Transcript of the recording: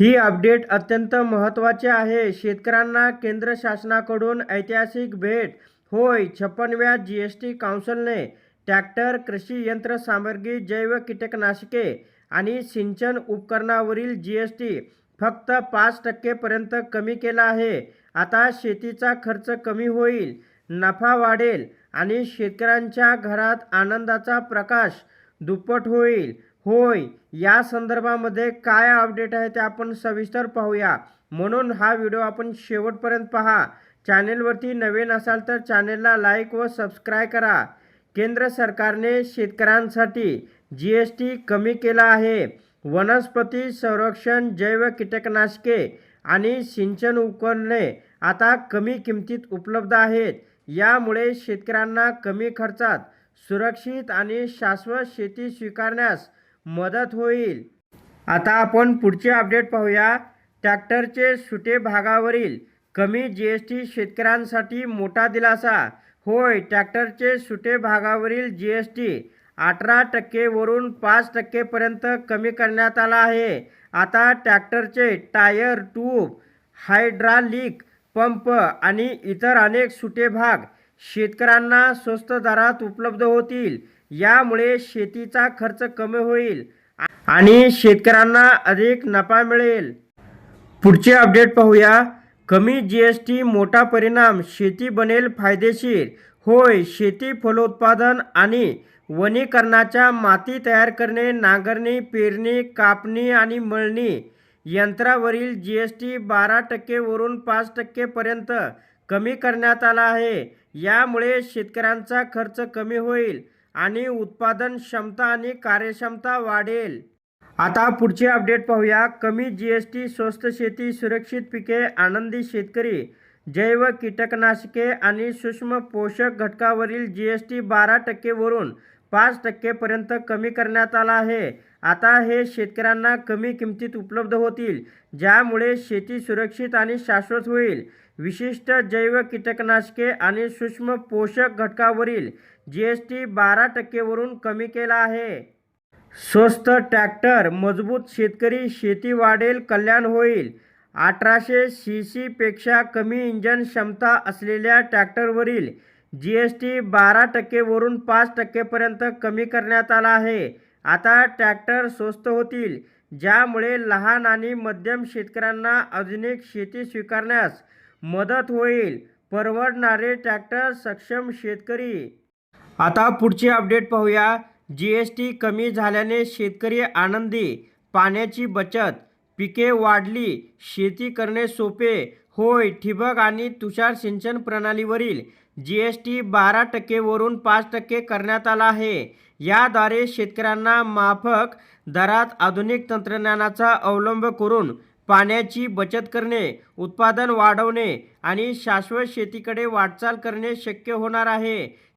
ही update अत्यंत महत्त्वाची आहे. शेतकऱ्यांना केंद्र शासनाकडून ऐतिहासिक भेट. होय छप्पनव्या जी एस टी काउन्सिलने ट्रॅक्टर कृषी यंत्रसामग्री जैव कीटकनाशके आणि सिंचन उपकरणावरील जी एस टी फक्त पाच टक्केपर्यंत कमी केला आहे. आता शेतीचा खर्च कमी होईल नफा वाढेल आणि शेतकऱ्यांच्या घरात आनंदाचा प्रकाश दुप्पट होईल. होय या संदर्भामध्ये काय अपडेट आहे ते आपण सविस्तर पाहूया. म्हणून हा व्हिडिओ आपण शेवटपर्यंत पहा. चॅनेलवरती नवीन असाल तर चॅनेलला लाईक व सबस्क्राईब करा. केंद्र सरकारने शेतकऱ्यांसाठी जी एस टी कमी केला आहे. वनस्पती संरक्षण जैव कीटकनाशके आणि सिंचन उपकरणे आता कमी किमतीत उपलब्ध आहेत. यामुळे शेतकऱ्यांना कमी खर्चात सुरक्षित आणि शाश्वत शेती स्वीकारण्यास मदत होईल. आता आपण पुढचे अपडेट पाहूया. ट्रॅक्टरचे सुटे भागावरील कमी जी एस टी शेतकऱ्यांसाठी मोठा दिलासा. होय ट्रॅक्टरचे सुटे भागावरील जी एस टी अठरा टक्केवरून पाच टक्केपर्यंत कमी करण्यात आला आहे. आता ट्रॅक्टरचे टायर ट्यूब हायड्रालिक पंप आणि इतर अनेक सुटे भाग शेतकऱ्यांना स्वस्त दरात उपलब्ध होतील. यामुळे शेतीचा खर्च कमी होईल आणि शेतकऱ्यांना अधिक नफा मिळेल. पुढचे अपडेट पाहूया. कमी जी एस टी मोठा परिणाम शेती बनेल फायदेशीर. होय शेती फलोत्पादन आणि वनीकरणाच्या माती तयार करणे नांगरणी पेरणी कापणी आणि मळणी यंत्रावरील जी एस टी बारा टक्केवरून पाच टक्केपर्यंत कमी करण्यात आला आहे. यामुळे शेतकऱ्यांचा खर्च कमी होईल. आणि उत्पादन क्षमता आणि कार्यक्षमता वाढेल. आता पुढचे अपडेट पाहूया. कमी जी एस टी स्वस्त शेती सुरक्षित पिके आनंदी शेतकरी जैव कीटकनाशके आणि सूक्ष्म पोषक घटकावरील जी एस टी बारा टक्केवरून पाच टक्केपर्यंत कमी करण्यात आला आहे. आता हे शेतकऱ्यांना कमी किमतीत उपलब्ध होतील ज्यामुळे शेती सुरक्षित आणि शाश्वत होईल. विशिष्ट जैव कीटकनाशके आणि सूक्ष्म पोषक घटकावरील जी एस टी बारा टक्केवरून कमी केला आहे. स्वस्त ट्रॅक्टर मजबूत शेतकरी शेती वाढेल कल्याण होईल. अठराशे सी सीपेक्षा कमी इंजन क्षमता असलेल्या ट्रॅक्टरवरील जी एस टी बारा टक्केवरून पाच टक्केपर्यंत कमी करण्यात आला आहे. आता ट्रॅक्टर स्वस्त होतील ज्यामुळे लहान आणि मध्यम शेतकऱ्यांना आधुनिक शेती स्वीकारण्यास मदत होईल परवडणारे ट्रॅक्टर सक्षम शेतकरी. आता पुढचे अपडेट पाहूया. जी एस टी कमी झाल्याने शेतकरी आनंदी पाण्याची बचत पिके वाढली शेती करणे सोपे होय ठिबक आणि तुषार सिंचन प्रणालीवरील जी एस टी बारा टक्केवरून पाच टक्के करण्यात आला आहे. याद्वारे शेतकऱ्यांना माफक दरात आधुनिक तंत्रज्ञानाचा अवलंब करून पाण्याची बचत करणे उत्पादन वाढवणे आणि शाश्वत शेतीकडे वाटचाल करणे शक्य होणार आहे.